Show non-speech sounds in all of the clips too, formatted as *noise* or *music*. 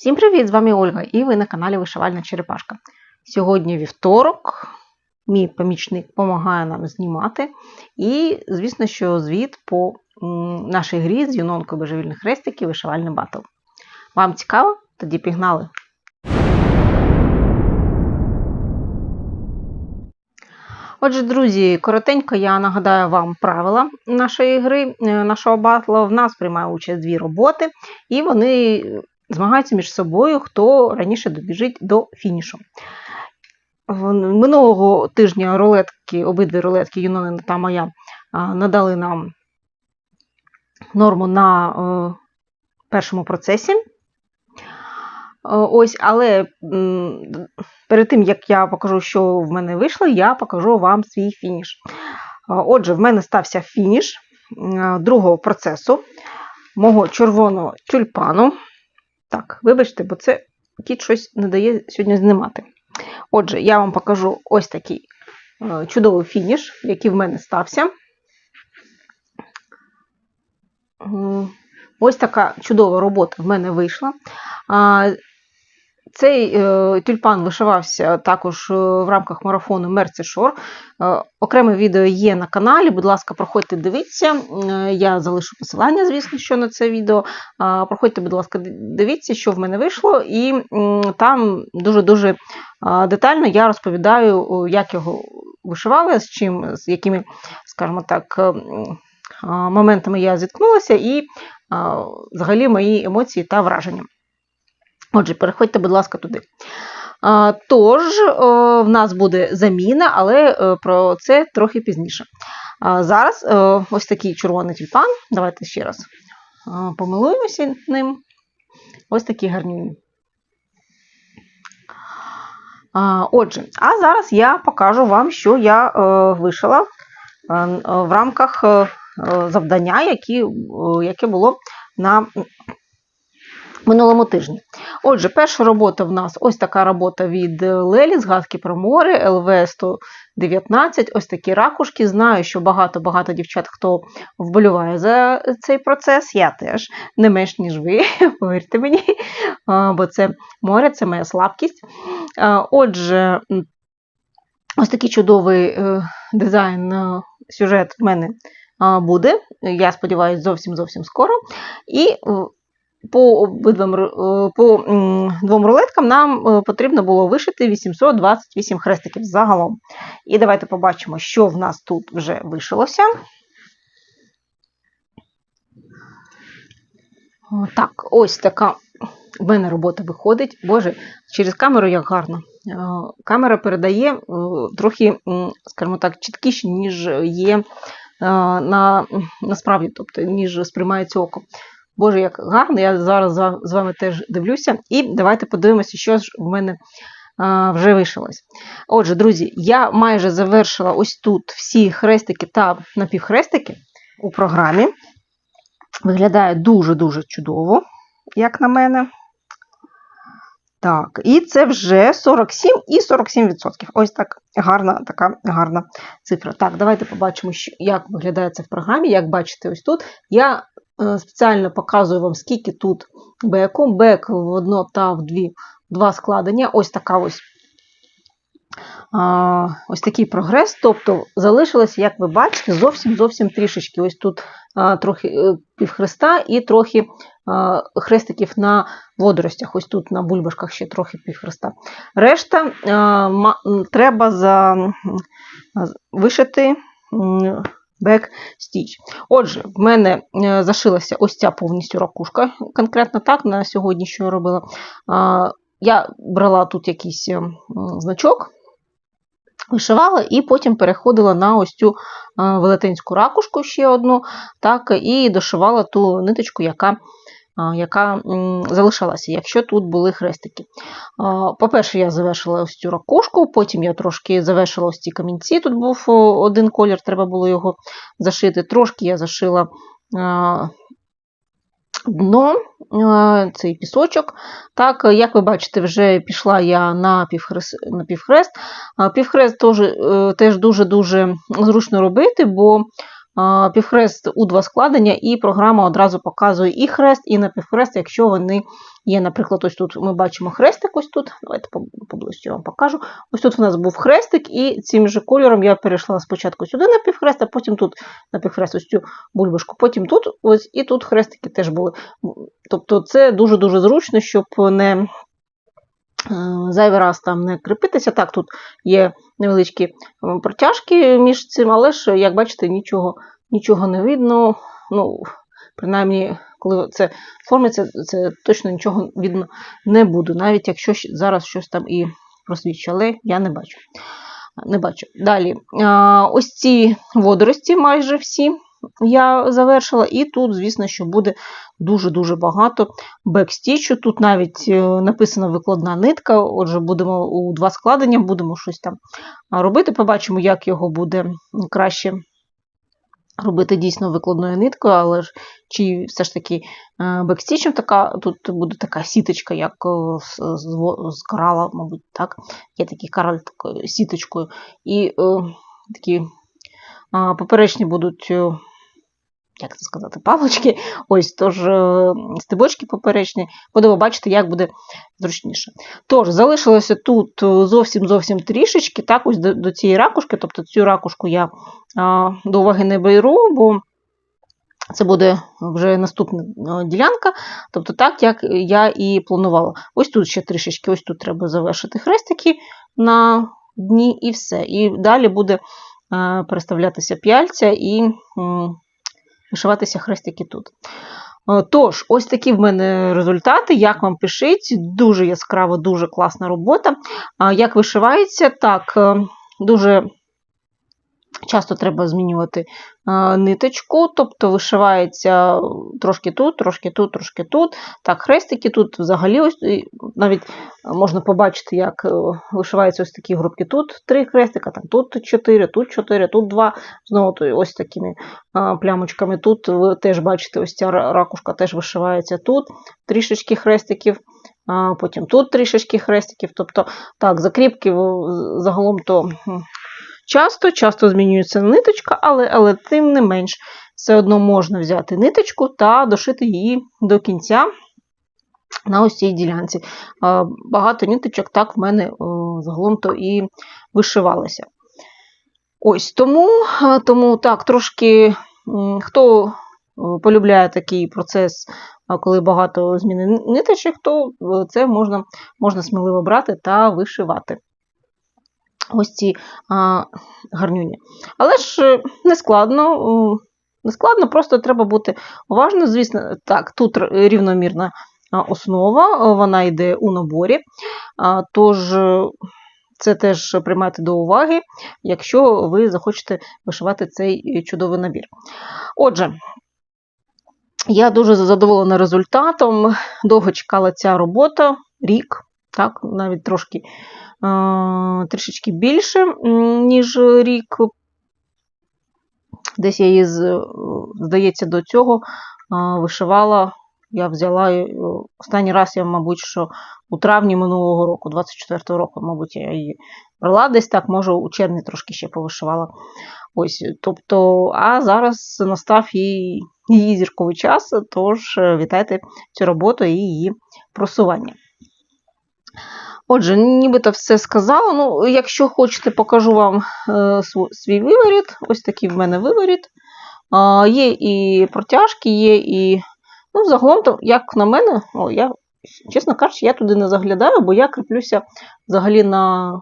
Всім привіт! З вами Ольга і ви на каналі Вишивальна Черепашка. Сьогодні вівторок, мій помічник допомагає нам знімати. І, звісно, що звіт по нашій грі з юнонкою божевільних хрестиків вишивальний батл. Вам цікаво? Тоді пігнали! Отже, друзі, коротенько я нагадаю вам правила нашої гри, е, нашого батлу. В нас приймає участь дві роботи, і вони змагаються між собою, хто раніше добіжить до фінішу. Минулого тижня рулетки, обидві рулетки Юнонина та моя надали нам норму на першому процесі. Ось, але перед тим, як я покажу, що в мене вийшло, я покажу вам свій фініш. Отже, в мене стався фініш другого процесу мого червоного тюльпану. Так, вибачте, бо це кіт щось не дає сьогодні знімати. Отже, я вам покажу ось такий е, чудовий фініш, який в мене стався. Ось така чудова робота в мене вийшла. Цей е, тюльпан вишивався також е, в рамках марафону Мерці Шор. Е, окреме відео є на каналі. Будь ласка, проходьте, дивіться. Я залишу посилання, звісно, що на це відео. Проходьте, будь ласка, дивіться, що в мене вийшло, і там дуже-дуже детально я розповідаю, як його вишивали, з чим, з якими, скажімо так, моментами я зіткнулася, і взагалі мої емоції та враження. Отже, переходьте, будь ласка, туди. Тож, в нас буде заміна, але е, про це трохи пізніше. Зараз е, ось такий червоний тюльпан. Давайте ще раз помилуємося ним. Ось такий гарнюнь. А, Отже, а зараз я покажу вам, що я е, вишила е, е, в рамках е, е, завдання, е, яке було на минулому тижні. Отже, перша робота в нас ось така робота від Лелі, згадки про море, ЛВ 119, ось такі ракушки. Знаю, що багато-багато дівчат, хто вболіває за цей процес, я теж не менш, ніж ви, *laughs* повірте мені, бо це море, це моя слабкість. Отже, ось такий чудовий е, дизайн, е, сюжет в мене буде. Я сподіваюся, зовсім зовсім скоро. І е, по обидвим е, по двом рулеткам нам е, потрібно було вишити 828 хрестиків загалом. І давайте побачимо, що в нас тут вже вишилося. Так, ось така в мене робота виходить. Боже, через камеру як гарно. Е, Камера передає трохи, скажімо так, чіткіше, ніж є на, насправді, тобто, ніж сприймається око. Боже, як гарно, я зараз з вами теж дивлюся. І давайте подивимося, що ж в мене вже вишилось. Отже, друзі, я майже завершила ось тут всі хрестики та напівхрестики у програмі. Виглядає дуже-дуже чудово, як на мене. Так, і це вже 47 і 47%. Ось так гарна така гарна цифра. Так, давайте побачимо, як виглядає це в програмі. Як бачите, ось тут я спеціально показую вам, скільки тут беку. Бек в одно та в дві, два складення. Ось така ось. Ось такий прогрес. Тобто залишилося, як ви бачите, зовсім зовсім трішечки. Ось тут трохи е, півхреста і трохи хрестиків на водоростях. Ось тут на бульбашках ще трохи півхреста. Решта треба за, вишити бек-стіч. Отже, в мене е, зашилася ось ця повністю ракушка, конкретно так, на сьогодні, що я робила. Я брала тут якийсь е, значок, вишивала і потім переходила на ось цю е, велетенську ракушку ще одну, так, і дошивала ту ниточку, яка, яка залишалася, якщо тут були хрестики. По-перше, я завершила ось цю ракушку, потім я трошки завершила ось ці камінці. Тут був один колір, треба було його зашити. Трошки я зашила дно, цей пісочок. Так, як ви бачите, вже пішла я на півхрест. На півхрест. Теж, е, теж дуже-дуже зручно робити, бо півхрест у два складення, і програма одразу показує і хрест, і напівхрест, якщо вони є, наприклад, ось тут ми бачимо хрестик, ось тут. Давайте поб- поближче я вам покажу. Ось тут у нас був хрестик, і цим же кольором я перейшла спочатку сюди на півхрест, а потім тут на півхрест ось цю бульбашку. Потім тут, ось і тут хрестики теж були. Тобто це дуже-дуже зручно, щоб не зайвий раз там не кріпитися. Так, тут є невеличкі е, протяжки між цим, але ж, як бачите, нічого, нічого не видно. Ну, принаймні, коли це формиться, це точно нічого видно не буде, навіть якщо зараз щось там і просвічує, але я не бачу. Не бачу. Далі, ось ці водорості майже всі я завершила, і тут, звісно, що буде дуже-дуже багато бекстічу. Тут навіть е, написано викладна нитка. Отже, будемо у два складення, будемо щось там робити. Побачимо, як його буде краще робити дійсно викладною ниткою, але ж чи все ж таки е, бекстічем така, тут буде така сіточка, як е, з, з, корала, мабуть, так. Є такий кораль сіточкою. І е, такі а, поперечні будуть. Е, Як це сказати, палочки, ось тож е, стебочки поперечні, будемо бачити, як буде зручніше. Тож, залишилося тут е, зовсім зовсім трішечки, так, ось до, до цієї ракушки, тобто цю ракушку я а, до уваги не беру, бо це буде вже наступна е, ділянка, тобто так, як я і планувала. Ось тут ще трішечки, ось тут треба завершити хрестики на дні і все. І далі буде е, переставлятися п'яльця і вишиватися хрестики тут. Е, Тож, ось такі в мене результати. Як вам пишіть, дуже яскрава, дуже класна робота. А Як вишивається, так, е, дуже часто треба змінювати е, ниточку, тобто вишивається трошки тут, трошки тут, трошки тут. Так, хрестики тут взагалі ось навіть можна побачити, як е, вишиваються ось такі групки. Тут три хрестика, там тут чотири, тут чотири, тут два. Знову ось такими е, плямочками. Тут ви теж бачите, ось ця ракушка теж вишивається тут, трішечки хрестиків. Потім тут трішечки хрестиків. Тобто, так, закріпки загалом то часто, часто змінюється ниточка, але, але тим не менш, все одно можна взяти ниточку та дошити її до кінця на ось цій ділянці. Багато ниточок так в мене загалом то і вишивалося. Ось тому, тому так, трошки хто полюбляє такий процес, коли багато зміни ниточок, то е, це можна, можна сміливо брати та вишивати. Ось ці а, гарнюні. Але ж е, не складно, не складно, просто треба бути уважно. Звісно, так, тут рівномірна основа, вона йде у наборі. Тож е, це теж приймайте до уваги, якщо ви захочете вишивати цей е, чудовий набір. Отже, я дуже задоволена результатом. Довго чекала ця робота, рік, так, навіть трошки е, трішечки більше, ніж рік. Десь я її, здається, до цього е, вишивала. Я взяла е, останній раз, я, мабуть, що у травні минулого року, 24-го року, мабуть, я її брала десь так, може, у червні трошки ще повишивала. Ось, тобто, а зараз настав її, її зірковий час, тож е, вітайте цю роботу і її просування. Отже, нібито все сказала. Ну, якщо хочете, покажу вам е, свій виворіт. Ось такий в мене виворіт. Є і протяжки, є і. Ну, загалом, то, як на мене, о, я, чесно кажучи, я туди не заглядаю, бо я кріплюся взагалі на,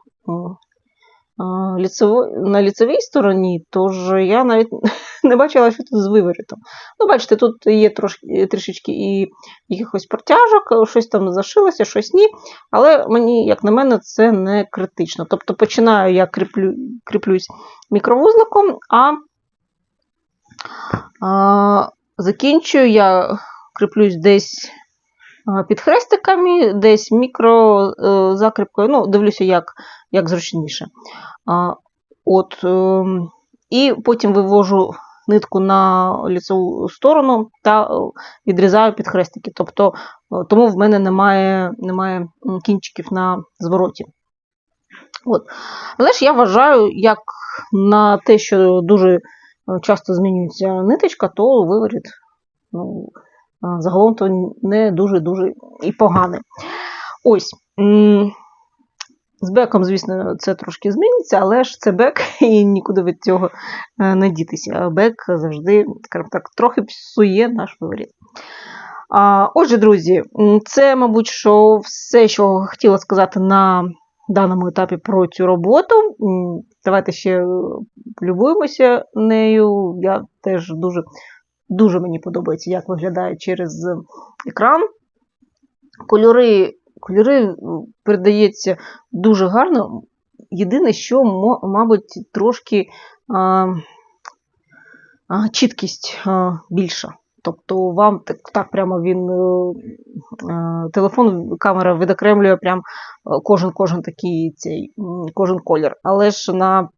на ліцевій стороні, тож я навіть *laughs* не бачила, що тут з виворітом. Ну, бачите, тут є трошки, трішечки і якихось протяжок, щось там зашилося, щось ні. Але мені, як на мене, це не критично. Тобто починаю я кріплю, кріплюсь мікровузликом, а, а закінчую я кріплюсь десь під хрестиками, десь мікро е. Ну, дивлюся, як, як зручніше. От, ем, і потім вивожу нитку на ліцеву сторону та е, відрізаю під хрестики. Тобто, е, тому в мене немає, немає кінчиків на звороті. От. Але ж я вважаю, як на те, що дуже е, часто змінюється ниточка, то виворіт ну, загалом то не дуже-дуже і погане. Ось. З беком, звісно, це трошки зміниться, але ж це бек, *laughs* і нікуди від цього е, не дітися. Бек завжди, скажімо так, трохи псує наш виворіт. Отже, друзі, це, мабуть, що все, що хотіла сказати на даному етапі про цю роботу. Давайте ще е, полюбуємося нею. Я теж дуже, дуже мені подобається, як виглядає через екран. Кольори, кольори передається дуже гарно. Єдине, що, мабуть, трошки а, а, чіткість а, більша. Тобто вам так, так прямо він е, е, телефон, камера відокремлює прям е, кожен кожен такий цей кожен колір. Але ж на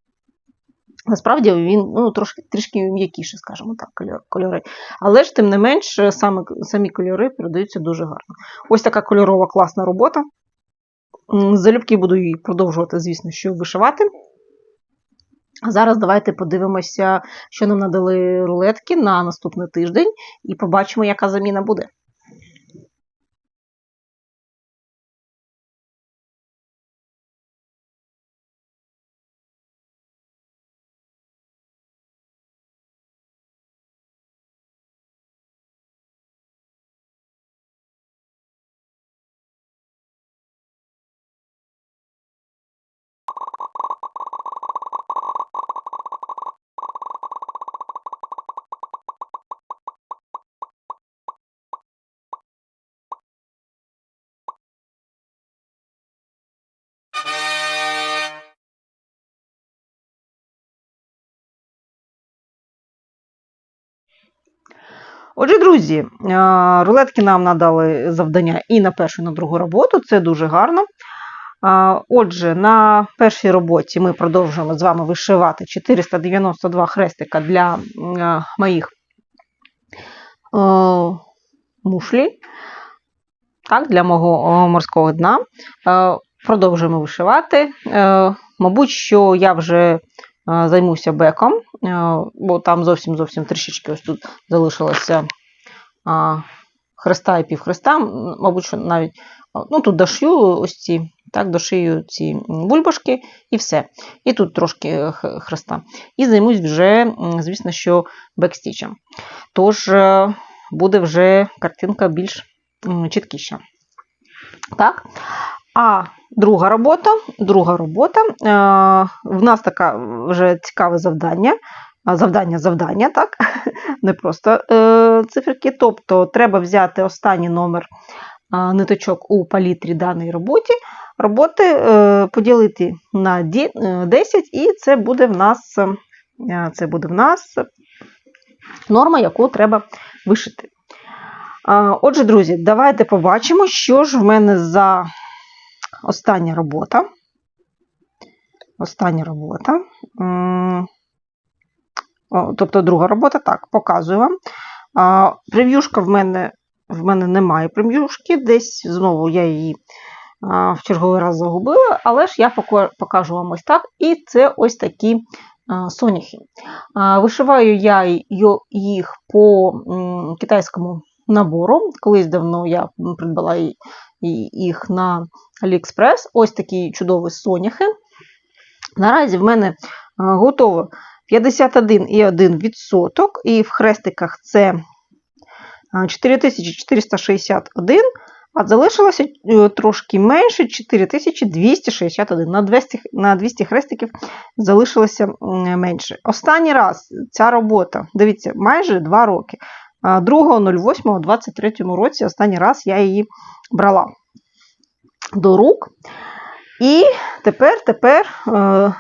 насправді він ну, трошки трішки м'якіше, скажімо так, кольор- кольори. Але ж тим не менш, саме самі кольори передаються дуже гарно. Ось така кольорова класна робота. Залюбки буду її продовжувати, звісно, що вишивати. А зараз давайте подивимося, що нам надали рулетки на наступний тиждень, і побачимо, яка заміна буде. Отже, друзі, рулетки нам надали завдання і на першу, і на другу роботу. Це дуже гарно. Отже, на першій роботі ми продовжуємо з вами вишивати 492 хрестика для моїх е, мушлі, так, для мого морського дна. Е, Продовжуємо вишивати. Е, Мабуть, що я вже е, займуся беком, е, бо там зовсім зовсім трішечки ось тут залишилося хреста і півхреста. Мабуть, що навіть ну, тут дошью ось ці, так, дошию ці бульбашки і все. І тут трошки е, хреста. І займусь вже, звісно, що бекстічем. Тож е, буде вже картинка більш чіткіша. Так. А друга робота, друга робота. Е, в нас таке вже цікаве завдання. Завдання, завдання, так? *laughs* Не просто е, циферки. Тобто треба взяти останній номер ниточок у палітрі даної роботи, роботи е, поділити на е, 10, і це буде в нас, це буде в нас норма, яку треба вишити. Отже, друзі, давайте побачимо, що ж в мене за остання робота. Остання робота. Тобто друга робота, так, показую вам. А, Прев'юшка в мене, в мене немає прев'юшки, десь знову я її в черговий раз загубила, але ж я покажу вам ось так. І це ось такі соняхи. Вишиваю я їх по китайському набору. Колись давно я придбала й- їх на AliExpress. Ось такі чудові соняхи. Наразі в мене готово 51,1%, і в хрестиках це 4461, а залишилося е, трошки менше 4261. На 200, на 200 хрестиків залишилося менше. Останній раз ця робота, дивіться, майже 2 роки. А, 2.08.23 році останній раз я її брала до рук. І тепер, тепер е,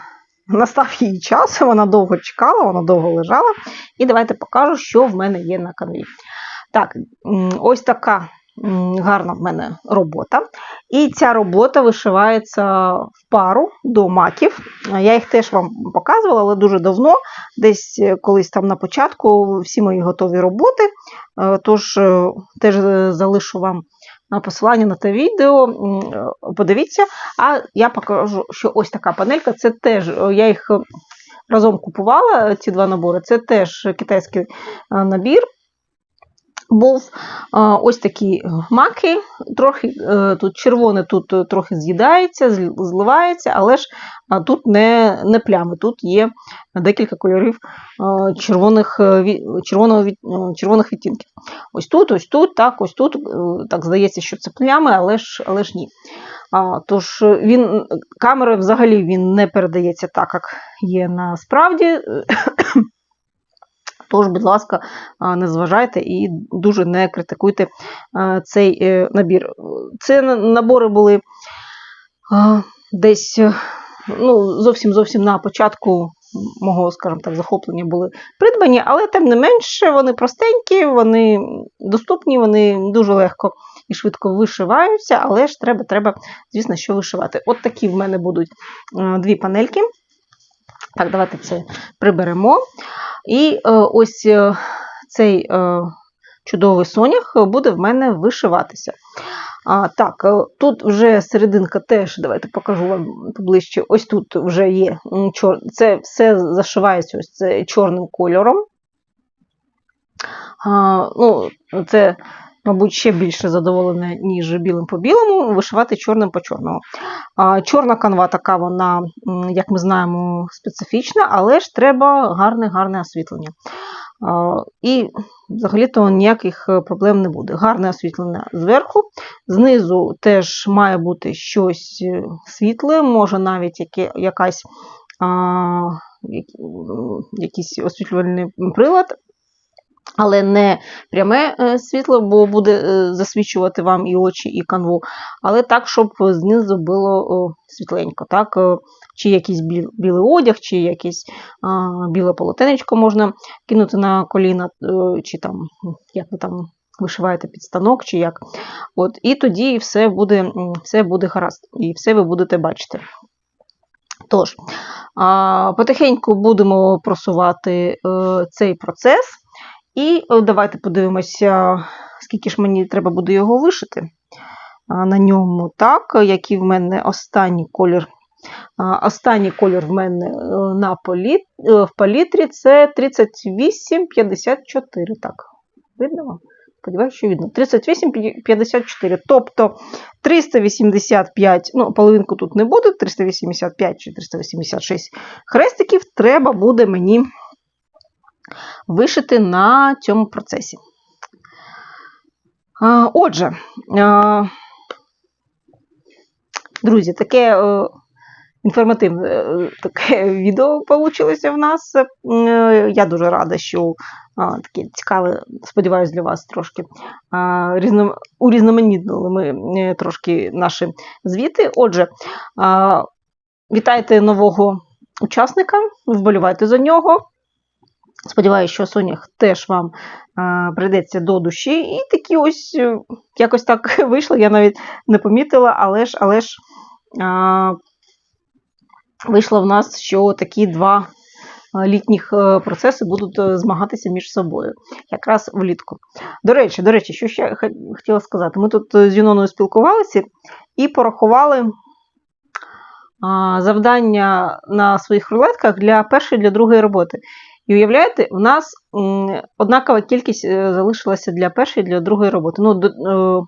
настав її час, *laughs* вона довго чекала, вона довго лежала. І давайте покажу, що в мене є на канві. Так, ось така гарна в мене робота. І ця робота вишивається в пару до маків. Я їх теж вам показувала, але дуже давно, десь е, колись там на початку, всі мої готові роботи. Е, Тож е, теж залишу вам посилання на те відео. Подивіться. А я покажу, що ось така панелька, це теж я їх разом купувала, ці два набори. Це теж китайський набір. Був а, ось такі маки, трохи е, тут червоне, тут е, трохи з'їдається, зливається, але ж тут не, не плями, тут є декілька кольорів червоних, е, червоного, е, червоних відтінків. Ось тут, ось тут, так, ось тут. е, Так здається, що це плями, але ж, але ж ні. А, тож е, він камерою взагалі він не передається так, як є насправді. Тож, будь ласка, не зважайте і дуже не критикуйте цей е, набір. Це набори були десь е, ну, зовсім зовсім на початку мого, скажімо так, захоплення були придбані, але тим не менше вони простенькі, вони доступні, вони дуже легко і швидко вишиваються, але ж треба, треба, звісно, що вишивати. От такі в мене будуть дві панельки. Так, давайте це приберемо. І е, ось е, цей е, чудовий сонях буде в мене вишиватися. А, так, тут вже серединка теж, давайте покажу вам поближче. Ось тут вже є чор... це все зашивається ось це чорним кольором. А, ну, це, мабуть, ще більше задоволене, ніж білим по білому, вишивати чорним по чорному. Чорна канва така, вона, як ми знаємо, специфічна, але ж треба гарне-гарне освітлення. І взагалі-то ніяких е, проблем не буде. Гарне освітлення зверху. Знизу теж має бути щось е, світле, може навіть яке, якась, які- якийсь освітлювальний прилад. Але не пряме е, світло, бо буде е, засвічувати вам і очі, і канву, але так, щоб знизу було світленько. Так? е, Чи якийсь білий одяг, чи якесь біле полотенечко можна кинути на коліна, чи там, як ви там вишиваєте під станок, чи як. От, і тоді все буде, все буде гаразд, і все ви будете бачити. Тож, потихеньку будемо просувати цей процес. І е, давайте подивимося, скільки ж мені треба буде його вишити. На ньому так, який в мене останній колір. Останній колір в мене е, на політ, е, в палітрі це 3854. Так, видно? Сподіваюся, що видно. 38,54. Тобто 385, ну, половинку тут не буде, 385 чи 386 хрестиків треба буде мені вишити на цьому процесі. Отже, друзі, таке е, інформативне е, таке *laughs* відео вийшло в нас. Е, Я дуже рада, що таке цікаве, сподіваюся, для вас трошки урізноманітнили ми трошки наші звіти. Отже, вітайте нового учасника, вболівайте за нього. Сподіваюся, що Сонях теж вам прийдеться до душі. І такі ось е, якось так *laughs* вийшло, я навіть не помітила, але ж, але ж а, вийшло в нас, що такі два літніх е, процеси будуть е, змагатися між собою, якраз влітку. До речі, до речі, що ще хо- хотіла сказати, ми тут е, з Юноною спілкувалися і порахували завдання на своїх рулетках для першої для другої роботи. І уявляєте, у нас однакова кількість е, залишилася для першої і для другої роботи. Ну, е,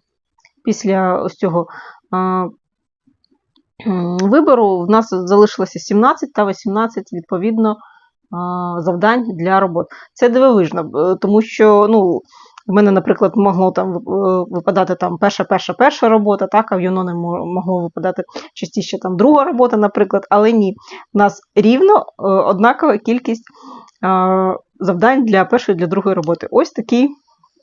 після ось цього вибору в нас залишилося 17 та 18 відповідно завдань для робот. Це дивовижно, е, тому що ну, в мене, наприклад, могло там випадати там перша, перша, перша робота, так, а в Юнони могло випадати частіше там друга робота, наприклад, але ні, у нас рівно однакова кількість завдань для першої для другої роботи. Ось такий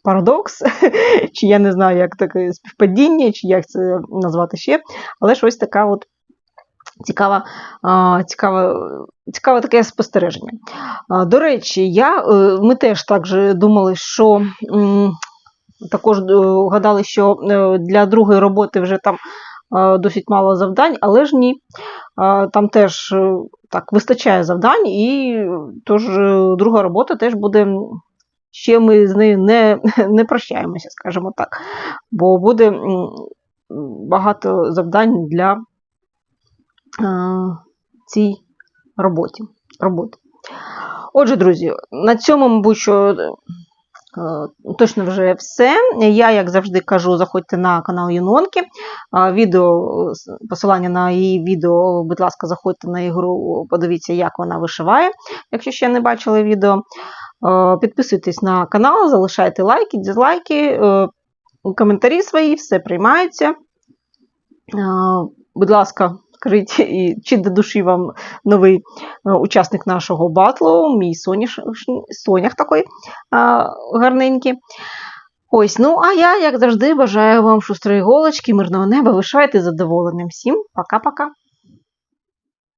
парадокс, *laughs* чи я не знаю, як таке співпадіння, чи як це назвати ще, але ж ось така от цікава, цікава, цікаве таке спостереження. До речі, я, е, ми теж так же думали, що також е, гадали, що е, для другої роботи вже там досить мало завдань, але ж ні. Там теж е, так вистачає завдань, і тож е, друга робота теж буде. Ще ми з нею не, *laughs* не прощаємося, скажімо так, бо буде багато завдань для е, цій роботі. роботи. Отже, друзі, на цьому, мабуть, що точно вже все. Я, як завжди, кажу, заходьте на канал Юнонки. Відео, посилання на її відео, будь ласка, заходьте на ігру, подивіться, як вона вишиває, якщо ще не бачили відео. Е, Підписуйтесь на канал, залишайте лайки, дизлайки, е, коментарі свої, все приймається. Е, Будь ласка, скажіть, і чи до душі вам новий е, учасник нашого батлу, мій соняш, сонях такий гарненький. Ось, ну а я, як завжди, бажаю вам шустрої голочки, мирного неба. Лишайте задоволеним. Всім пока-пока.